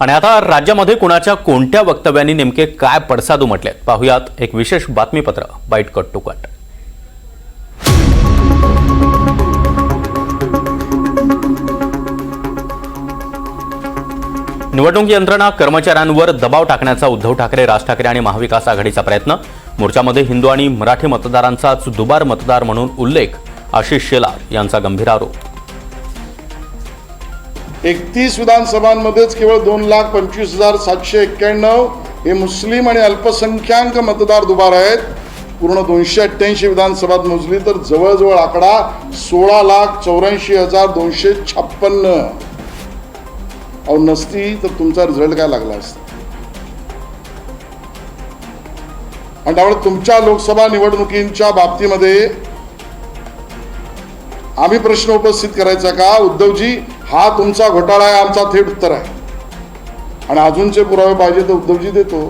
आणि आता राज्यामध्ये कुणाच्या कोणत्या वक्तव्यांनी नेमके काय पडसाद उमटलेत पाहुयात एक विशेष बातमीपत्र बाईट कट टू कट. निवडणूक यंत्रणा कर्मचाऱ्यांवर दबाव टाकण्याचा उद्धव ठाकरे राज ठाकरे आणि महाविकास आघाडीचा प्रयत्न. मोर्चामध्ये हिंदू आणि मराठी मतदारांचाच दुबार मतदार म्हणून उल्लेख आशिष शेलार यांचा गंभीर आरोप. एकतीस विधानसभांमध्येच केवळ दोन लाख पंचवीस हजार सातशे एक्क्याण्णव हे मुस्लिम आणि अल्पसंख्याक मतदार दुबार आहेत. पूर्ण दोनशे अठ्ठ्याऐंशी विधानसभात मोजली तर जवळजवळ आकडा सोळा लाख चौऱ्याऐंशी हजार दोनशे छप्पन्न. अहो नसती तर तुमचा रिझल्ट काय लागला असता? आणि त्यामुळे तुमच्या लोकसभा निवडणुकींच्या बाबतीमध्ये आम्ही प्रश्न उपस्थित करायचा का? उद्धवजी हा तुमचा घोटाळा आहे आमचा थेट उत्तर आहे. आणि अजूनचे पुरावे पाहिजे तर उद्धवजी देतो.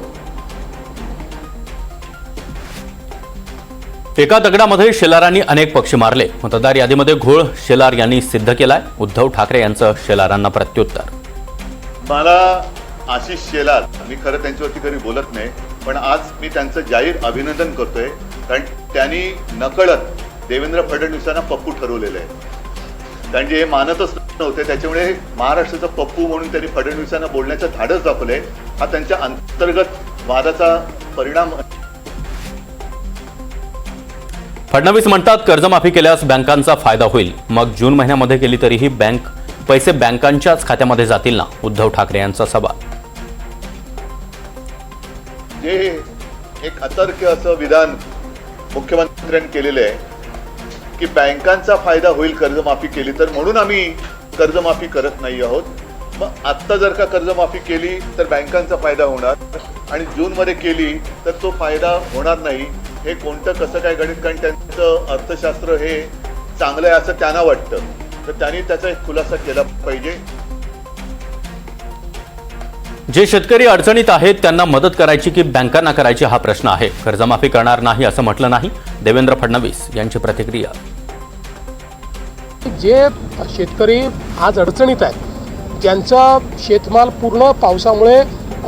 एका दगडामध्ये शेलारांनी अनेक पक्षी मारले. मतदार यादीमध्ये घोळ शेलार यांनी सिद्ध केलाय. उद्धव ठाकरे यांचं शेलारांना प्रत्युत्तर. मला आशिष शेलार मी खरं त्यांच्यावरती कधी बोलत नाही पण आज मी त्यांचं जाहीर अभिनंदन करतोय. कारण त्यांनी नकळत देवेंद्र फडणवीसांना पप्पू ठरवलेलं आहे. कारण जे हे मानतच नव्हते त्याच्यामुळे महाराष्ट्राचा पप्पू म्हणून त्यांनी फडणवीसांना बोलण्याचं धाडस दाखवलंय. हा त्यांच्या अंतर्गत वादाचा परिणाम फडणवीस म्हणतात कर्जमाफी केल्यास बँकांचा फायदा होईल. मग जून महिन्यामध्ये केली तरीही बँक पैसे बँकांच्याच खात्यामध्ये जातील ना? उद्धव ठाकरे यांचा सवाल. जे एक अतर्क असं विधान मुख्यमंत्र्यांनी केलेलं आहे की बँकांचा फायदा होईल कर्जमाफी केली तर म्हणून आम्ही कर्जमाफी करत नाही आहोत. मग आत्ता जर का कर्जमाफी केली तर बँकांचा फायदा होणार आणि जूनमध्ये केली तर तो फायदा होणार नाही. हे कोणतं कसं काय गणित? कारण त्यांचं अर्थशास्त्र हे चांगलं आहे असं त्यांना वाटतं. तर त्यांनी त्याचा एक खुलासा केला पाहिजे. जे शेतकरी अडचणीत आहेत त्यांना मदत करायची की बँकांना करायची हा प्रश्न आहे. कर्जमाफी करणार नाही असं म्हटलं नाही. देवेंद्र फडणवीस यांची प्रतिक्रिया. जे शेतकरी आज अडचणीत आहेत ज्यांचा शेतमाल पूर्ण पावसामुळे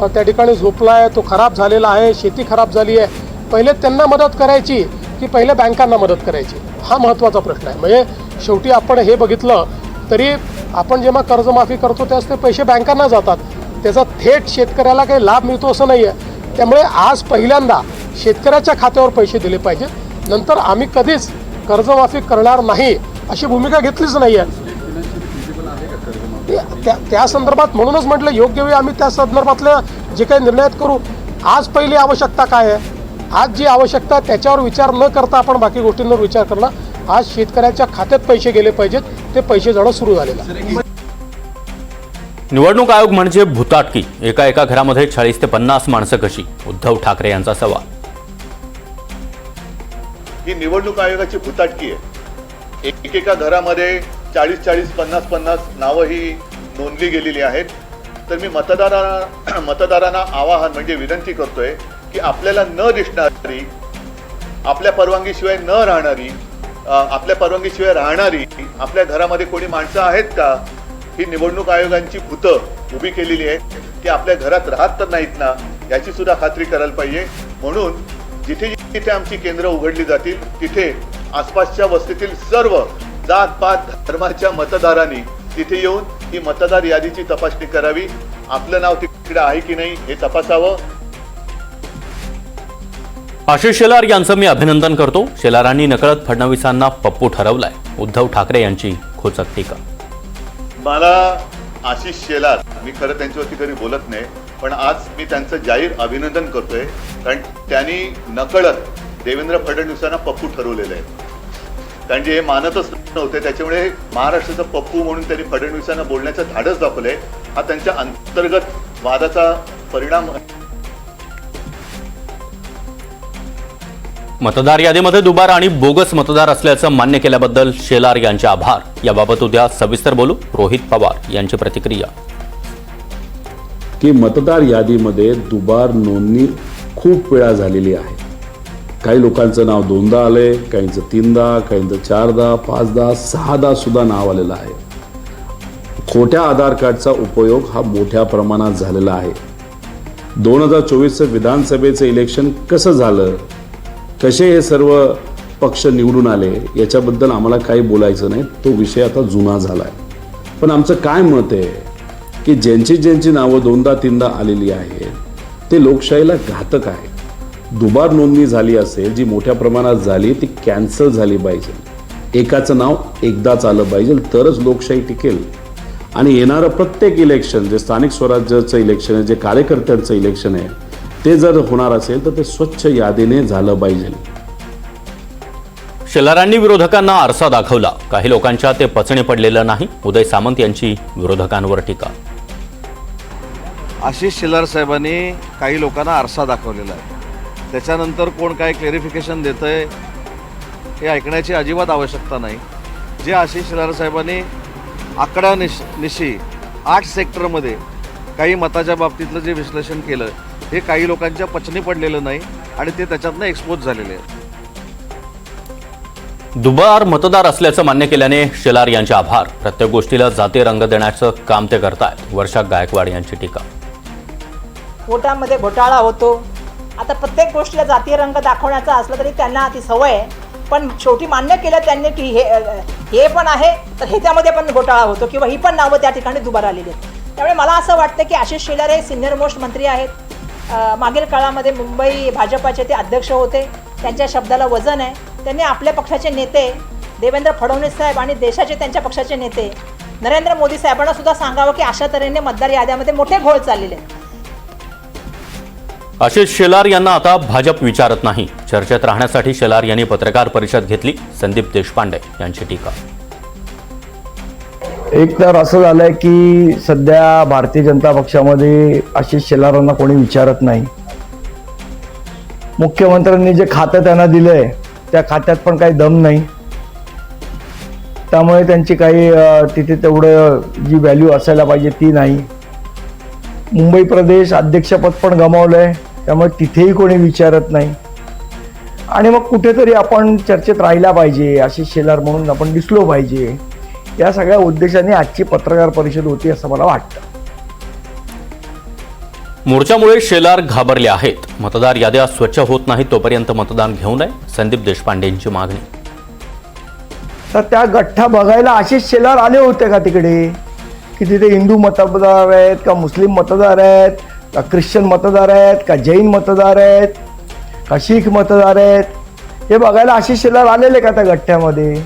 त्या ठिकाणी झोपला आहे तो खराब झालेला आहे शेती खराब झाली आहे पहिले त्यांना मदत करायची की पहिले बँकांना मदत करायची? हा महत्त्वाचा प्रश्न आहे. म्हणजे शेवटी आपण हे बघितलं तरी आपण जेव्हा कर्जमाफी करतो त्यास ते पैसे बँकांना जातात. त्याचा थेट शेतकऱ्याला काही लाभ मिळतो असं नाही आहे त्यामुळे आज पहिल्यांदा शेतकऱ्याच्या खात्यावर पैसे दिले पाहिजेत. नंतर आम्ही कधीच कर्जमाफी करणार नाही अशी भूमिका घेतलीच नाही आहे त्या त्या संदर्भात म्हणूनच म्हटलं योग्य वेळी आम्ही त्या संदर्भातल्या जे काही निर्णयात करू. आज पहिली आवश्यकता काय आहे? आज जी आवश्यकता त्याच्यावर विचार न करता आपण बाकी गोष्टींवर विचार करणं आज शेतकऱ्याच्या खात्यात पैसे गेले पाहिजेत. ते पैसे जाणं सुरू झालेलं आहे. निवडणूक आयोग म्हणजे भूताटकी. एका एका घरामध्ये चाळीस ते पन्नास माणसं कशी? उद्धव ठाकरे यांचा सवाल. ही निवडणूक आयोगाची भुताटकी आहे. एकेका घरामध्ये चाळीस चाळीस पन्नास पन्नास नावं ही नोंदली गेलेली आहेत. तर मी मतदारांना मतदारांना आवाहन म्हणजे विनंती करतोय की आपल्याला न दिसणारी आपल्या परवानगीशिवाय न राहणारी आपल्या परवानगीशिवाय राहणारी आपल्या घरामध्ये कोणी माणसं आहेत का? ही निवडणूक आयोगांची भूतं उभी केलेली आहे की आपल्या घरात राहत तर नाहीत ना याची सुद्धा खात्री करायला पाहिजे. म्हणून जिथे जिथे आमची केंद्र उघडली जातील तिथे आसपासच्या वस्तीतील सर्व जात पात धर्माच्या मतदारांनी तिथे येऊन ही मतदार यादीची तपासणी करावी. आपलं नाव तिकडे आहे की नाही हे तपासावं. आशिष शेलार यांचं मी अभिनंदन करतो. शेलारांनी नकळत फडणवीसांना पप्पू ठरवलाय. उद्धव ठाकरे यांची खोचक टीका. मला आशिष शेलार मी खरं त्यांच्यावरती कधी बोलत नाही पण आज मी त्यांचं जाहीर अभिनंदन करतोय कारण त्यांनी नकळत देवेंद्र फडणवीसांना पप्पू ठरवलेलं आहे कारण जे हे मानतच नव्हते त्याच्यामुळे महाराष्ट्राचं पप्पू म्हणून त्यांनी फडणवीसांना बोलण्याचं धाडस दाखवलंय. हा त्यांच्या अंतर्गत वादाचा परिणाम मतदार यादीमध्ये दुबार आणि बोगस मतदार असल्याचं मान्य केल्याबद्दल शेलार यांचे आभार. याबाबत उद्या सविस्तर बोलू रोहित पवार यांची प्रतिक्रिया. की मतदार यादीमध्ये दुबार नोंदणी खूप वेळा झालेली आहे. काही लोकांचं नाव दोनदा आलंय काहींचं तीनदा काहींचं चारदा पाचदा सहादा सुद्धा नाव आलेलं आहे. खोट्या आधार कार्डचा उपयोग हा मोठ्या प्रमाणात झालेला आहे. दोन हजार चोवीसचं विधानसभेचं इलेक्शन कसं झालं? कसे हे सर्व पक्ष निवडून आले? याच्याबद्दल आम्हाला काही बोलायचं नाही. तो विषय आता जुना झाला आहे पण आमचं काय मत आहे? की ज्यांची ज्यांची नावं दोनदा तीनदा आलेली आहेत ते लोकशाहीला घातक आहे दुबार नोंदणी झाली असेल जी मोठ्या प्रमाणात झाली ती कॅन्सल झाली पाहिजे. एकाचं नाव एकदाच आलं पाहिजे तरच लोकशाही टिकेल. आणि येणारं प्रत्येक इलेक्शन जे स्थानिक स्वराज्याचं इलेक्शन आहे जे कार्यकर्त्यांचं इलेक्शन आहे ते जर होणार असेल तर ते स्वच्छ यादीने झालं पाहिजे. शेलारांनी विरोधकांना आरसा दाखवला. काही लोकांच्या ते पचणे पडलेलं नाही. उदय सामंत यांची विरोधकांवर टीका. आशिष शेलार साहेबांनी काही लोकांना आरसा दाखवलेला आहे. त्याच्यानंतर कोण काय क्लेरिफिकेशन देतं आहे हे ऐकण्याची अजिबात आवश्यकता नाही. जे आशिष शेलार साहेबांनी आकडा निश निशी आठ सेक्टरमध्ये काही मताच्या बाबतीतलं जे विश्लेषण केलं हे काही लोकांच्या पचनी पडलेलं नाही आणि ते त्याच्यातनं एक्सपोज झालेले आहेत. दुबार मतदार असल्याचं मान्य केल्याने शेलार यांचे आभार. प्रत्येक गोष्टीला जाती रंग देण्याचं काम ते करतायत. वर्षा गायकवाड यांची टीका. पोटामध्ये घोटाळा होतो. आता प्रत्येक गोष्टीला जातीय रंग दाखवण्याचा असलं तरी त्यांना ती सवय आहे. पण शेवटी मान्य केलं त्यांनी की हे हे पण आहे तर ह्याच्यामध्ये पण घोटाळा होतो किंवा ही पण नावं त्या ठिकाणी दुबार आलेली आहेत. त्यामुळे मला असं वाटतं की आशिष शेलार हे सिनियर मोस्ट मंत्री आहेत. मागील काळामध्ये मुंबई भाजपाचे ते अध्यक्ष होते. त्यांच्या शब्दाला वजन आहे. त्यांनी आपल्या पक्षाचे नेते देवेंद्र फडणवीस साहेब आणि देशाचे त्यांच्या पक्षाचे नेते नरेंद्र मोदी साहेबांना सुद्धा सांगावं की अशा तऱ्हेने मतदार याद्यामध्ये मोठे घोळ चाललेले आहेत. आशिष शेलार यांना आता भाजप विचारत नाही. चर्चेत राहण्यासाठी शेलार यांनी पत्रकार परिषद घेतली. संदीप देशपांडे यांची टीका. एक तर असं झालंय की सध्या भारतीय जनता पक्षामध्ये आशिष शेलारांना कोणी विचारत नाही. मुख्यमंत्र्यांनी जे खातं त्यांना दिलंय त्या खात्यात पण काही दम नाही. त्यामुळे त्यांची काही तिथे तेवढं जी व्हॅल्यू असायला पाहिजे ती नाही. मुंबई प्रदेश अध्यक्षपद पण गमावलंय. त्यामुळे तिथेही कोणी विचारत नाही. आणि मग कुठेतरी आपण चर्चेत राहिला पाहिजे आशिष शेलार म्हणून आपण दिसलो पाहिजे. या सगळ्या उद्देशाने आजची पत्रकार परिषद होती असं मला वाटतं. मोर्चामुळे शेलार घाबरले आहेत. मतदार याद्या स्वच्छ होत नाहीत तोपर्यंत मतदान घेऊ नये संदीप देशपांडेंची मागणी. तर त्या गठ्ठा बघायला आशिष शेलार आले होते का तिकडे? की तिथे हिंदू मतदार आहेत का मुस्लिम मतदार आहेत? का ख्रिश्चन मतदार आहेत का जैन मतदार आहेत का शीख मतदार आहेत? हे बघायला आशिष शेलार आलेले का त्या गठ्ठ्यामध्ये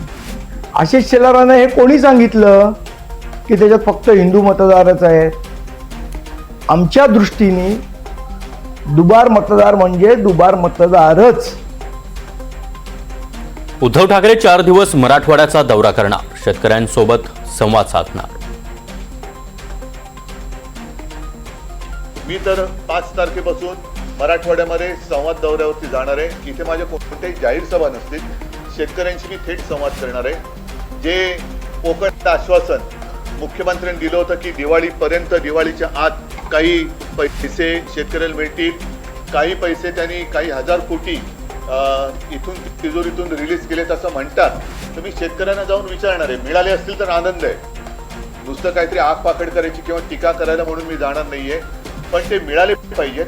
आशिष शेलारानं हे कोणी सांगितलं की त्याच्यात फक्त हिंदू मतदारच आहेत? आमच्या दृष्टीने दुबार मतदार म्हणजे दुबार मतदारच. उद्धव ठाकरे चार दिवस मराठवाड्याचा दौरा करणार शेतकऱ्यांसोबत संवाद साधणार. मी तर पाच तारखेपासून मराठवाड्यामध्ये संवाद दौऱ्यावरती जाणार आहे. इथे माझ्या कोणत्याही जाहीर सभा नसतील शेतकऱ्यांशी मी थेट संवाद करणार आहे. जे कोकण आश्वासन मुख्यमंत्र्यांनी दिलं होतं की दिवाळीपर्यंत दिवाळीच्या आत काही पैसे शेतकऱ्याला मिळतील. काही पैसे त्यांनी काही हजार कोटी इथून तिजोरीतून रिलीज केलेत असं म्हणतात. तर मी शेतकऱ्यांना जाऊन विचारणार आहे. मिळाले असतील तर आनंद आहे. नुसतं काहीतरी आग पाकड करायची किंवा टीका करायला म्हणून मी जाणार नाही आहे पण ते मिळाले पाहिजेत.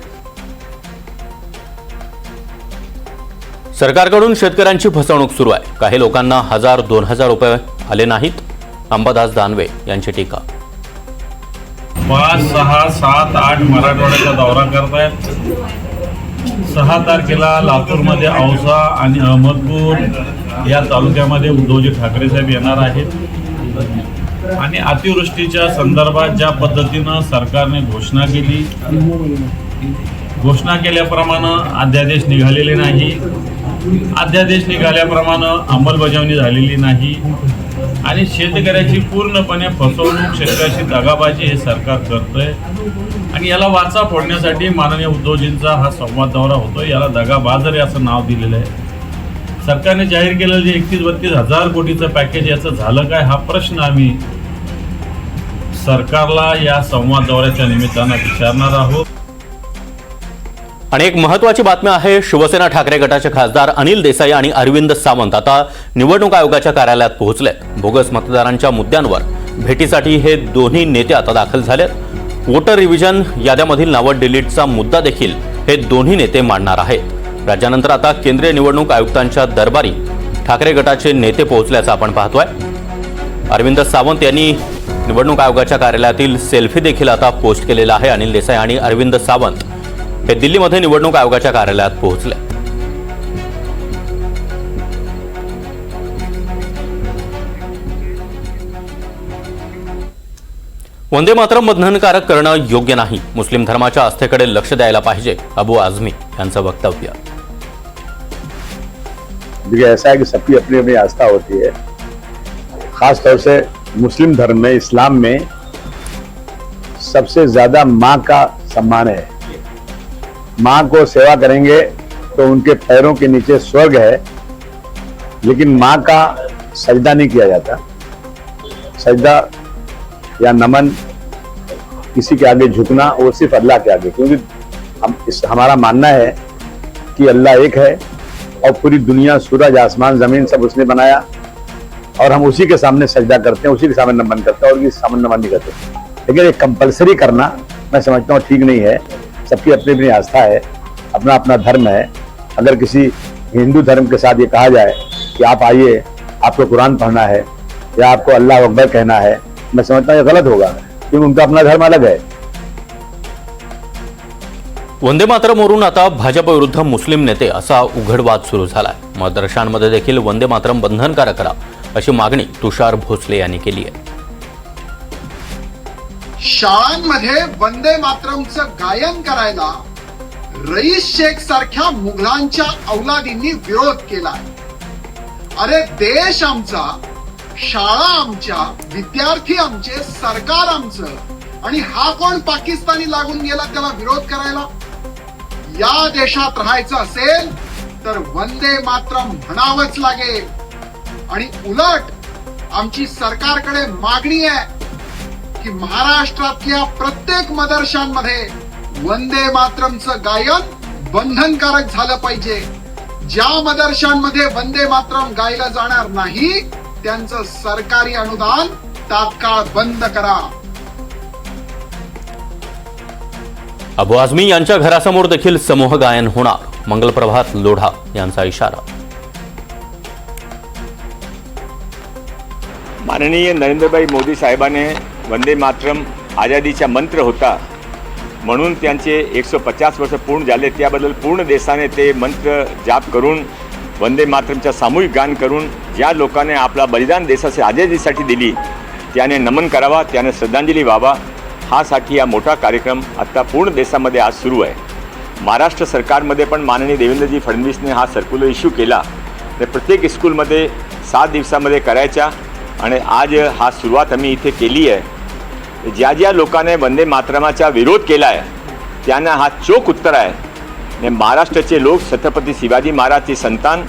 सरकारकडून शेतकऱ्यांची फसवणूक सुरू आहे. काही लोकांना हजार दोन हजार रुपये आले नाहीत. अंबादास दानवे यांची टीका. पाच सहा सात आठ मराठवाड्याचा दौरा करतायत. सहा तारखेला लातूरमध्ये औसा आणि अहमदपूर या तालुक्यामध्ये उद्धवजी ठाकरे साहेब येणार आहेत. आणि अतिवृष्टीच्या संदर्भात ज्या पद्धतीनं सरकारने घोषणा केली घोषणा केल्याप्रमाणे अध्यादेश निघालेले नाही. अध्यादेश निघाल्याप्रमाणे अंमलबजावणी झालेली नाही. आणि शेतकऱ्याची पूर्णपणे फसवणूक शेतकऱ्याची दगाबाजी हे सरकार करतंय. आणि याला वाचा फोडण्यासाठी माननीय उद्धवजींचा हा संवाद दौरा होतो याला दगाबाजरी असं नाव दिलेलं आहे. सरकारने जाहीर केलेलं जे एकतीस बत्तीस हजार कोटीचं पॅकेज याचं झालं काय हा प्रश्न आम्ही सरकारला या संवाद दौऱ्याच्या निमित्तानं विचारणार आहोत. आणि एक महत्वाची बातमी आहे शिवसेना ठाकरे गटाचे खासदार अनिल देसाई आणि अरविंद सावंत आता निवडणूक आयोगाच्या कार्यालयात पोहोचलेत. बोगस मतदारांच्या मुद्द्यांवर भेटीसाठी हे दोन्ही नेते आता दाखल झालेत. वोटर रिव्हिजन याद्यामधील नावं डिलीटचा मुद्दा देखील हे दोन्ही नेते मांडणार आहेत. राज्यानंतर आता केंद्रीय निवडणूक आयुक्तांच्या दरबारी ठाकरे गटाचे नेते पोहोचल्याचं आपण पाहतोय. अरविंद सावंत यांनी निवडणूक आयोगाच्या कार्यालयातील सेल्फी देखील आता पोस्ट केलेला आहे अनिल देसाई आणि अरविंद सावंत हे दिल्लीमध्ये निवडणूक आयोगाच्या कार्यालयात पोहोचले. वंदे मातरम बंधनकारक करणं योग्य नाही. मुस्लिम धर्माच्या आस्थेकडे लक्ष द्यायला पाहिजे अबू आझमी यांचं वक्तव्य. देखिए ऐसा है कि सबकी अपनी अपनी आस्था होती है। खास तौर से मुस्लिम धर्म में, इस्लाम में सबसे ज़्यादा माँ का सम्मान है। माँ को सेवा करेंगे तो उनके पैरों के नीचे स्वर्ग है, लेकिन माँ का सजदा नहीं किया जाता। सजदा या नमन, किसी के आगे झुकना, वो सिर्फ़ अल्लाह के आगे। क्योंकि हम इस, हमारा मानना है कि अल्लाह एक है और पूरी दुनिया, सूरज, आसमान, ज़मीन सब उसने बनाया। और हम उसी के सामने सजदा करते हैं, उसी के सामने नमन करते हैं और सामने नमन नहीं करते। लेकिन एक कंपलसरी करना, मैं समझता हूँ, ठीक नहीं है। सबकी अपनी अपनी आस्था है, अपना अपना धर्म है। अगर किसी हिंदू धर्म के साथ ये कहा जाए कि आप आइए, आपको कुरान पढ़ना है, या आपको अल्लाह अकबर कहना है, मैं समझता हूँ ये गलत होगा, क्योंकि उनका अपना धर्म अलग है। वंदे मातरमवरून आता भाजप विरुद्ध मुस्लिम नेते असा उघड वाद सुरू झालाय. मदरशांमध्ये देखील वंदे मातरम बंधनकारक करा अशी मागणी तुषार भोसले यांनी केली आहे. शाळांमध्ये वंदे मातरमचं गायन करायला रईस शेख सारख्या मुघलांच्या औलादींनी विरोध केला अरे देश आमचा शाळा आमच्या विद्यार्थी आमचे सरकार आमचं आणि हा कोण पाकिस्तानी लागून गेला त्याला विरोध करायला? या देशात राहायचं असेल तर वंदे मातरम म्हणावंच लागेल. आणि उलट आमची सरकारकडे मागणी आहे की महाराष्ट्रातल्या प्रत्येक मदरशांमध्ये वंदे मातरमचं गायन बंधनकारक झालं पाहिजे. ज्या मदरशांमध्ये वंदे मातरम गायलं जाणार नाही त्यांचं सरकारी अनुदान तात्काळ बंद करा. अबू आझमी यांच्या घरासमोर देखील समूह गायन होणार. मंगलप्रभात लोढा यांचा इशारा. माननीय नरेंद्रभाई मोदी साहेबाने वंदे मातरम आझादीचा मंत्र होता. म्हणून त्यांचे एकशे पचास वर्ष पूर्ण झाले. त्याबद्दल पूर्ण देशाने ते मंत्र जाप करून वंदे मातरमच्या सामूहिक गान करून ज्या लोकांनी आपला बलिदान देशाच्या आझादीसाठी दिली त्याने नमन करावा त्याने श्रद्धांजली व्हावा. हासाठी हा मोठा कार्यक्रम आत्ता पूर्ण देशामध्ये आज सुरू आहे. महाराष्ट्र सरकारमध्ये पण माननीय देवेंद्रजी फडणवीसने हा सर्क्युलर इश्यू केला. तर प्रत्येक स्कूलमध्ये सात दिवसामध्ये करायचा आणि आज हा सुरुवात आम्ही इथे केली आहे. ज्या ज्या लोकांनी वंदे मातरमाचा विरोध केला आहे त्यांना हा चोख उत्तर आहे. आणि महाराष्ट्राचे लोक छत्रपती शिवाजी महाराजचे संतान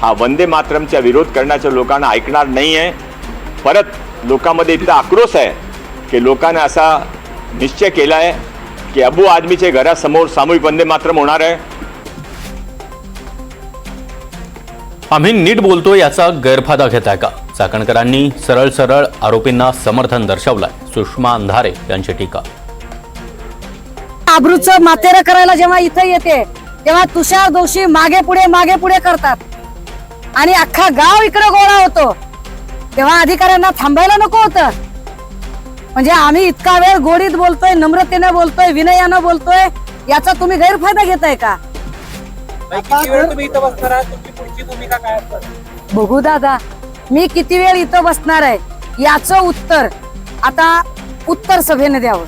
हा वंदे मातरमचा विरोध करण्याच्या लोकांना ऐकणार नाही आहे परत लोकांमध्ये इतका आक्रोश आहे. की लोकांनी असा निश्चय केला आहे की अबू आदमीच्या घरासमोर सामूहिक वंदे मातरम होणार आहे. आम्ही नीट बोलतो याचा गैरफायदा घेत आहे का? चाकणकरांनी सरळ सरळ आरोपींना समर्थन दर्शवलंय. सुषमा अंधारे यांची टीका. आबरूचं मातेरं करायला जेव्हा इथं येते तेव्हा तुषार दोषी मागे पुढे मागे पुढे करतात. आणि अख्खा गाव इकडे गोळा होतो. तेव्हा अधिकाऱ्यांना थांबायला नको होतं. म्हणजे आम्ही इतका वेळ गोडीत बोलतोय नम्रतेनं बोलतोय विनयानं बोलतोय याचा तुम्ही गैरफायदा घेताय का? बघू दादा मी किती वेळ इथं बसणार आहे याचं उत्तर आता उत्तर सभेने द्यावं.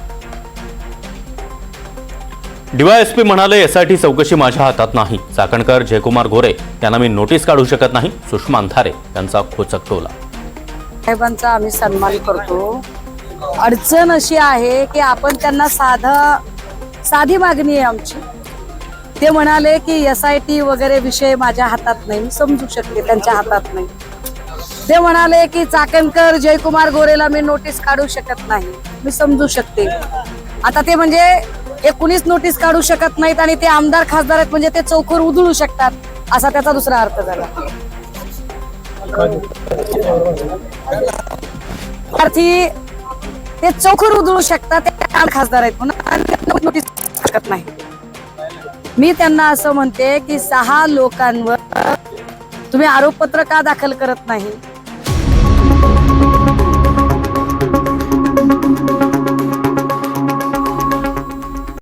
डीवायएसपी म्हणाले एसआयटी चौकशी माझ्या हातात नाही. चाकणकर जयकुमार गोरे यांना मी नोटीस काढू शकत नाही. सुषमा अंधारे यांचा खोचक टोला. साहेबांचा आम्ही सन्मान करतो. अडचण अशी आहे की आपण त्यांना साधा साधी मागणी आहे आमची. ते म्हणाले की एस आय टी वगैरे विषय माझ्या हातात नाही. मी समजू शकते त्यांच्या हातात नाही. ते म्हणाले की चाकणकर जयकुमार गोरेला मी नोटीस काढू शकत नाही. मी समजू शकते. आता ते म्हणजे हे कुणीच नोटीस काढू शकत नाहीत आणि ते आमदार खासदार आहेत म्हणजे ते चौकर उधळू शकतात असा त्याचा दुसरा अर्थ झाला. अर्थी ते चोखर उधळू शकतात ते आम खासदार आहेत म्हणून नोटीस शकत नाही. मी त्यांना असं म्हणते की सहा लोकांवर तुम्ही आरोपपत्र का दाखल करत नाही?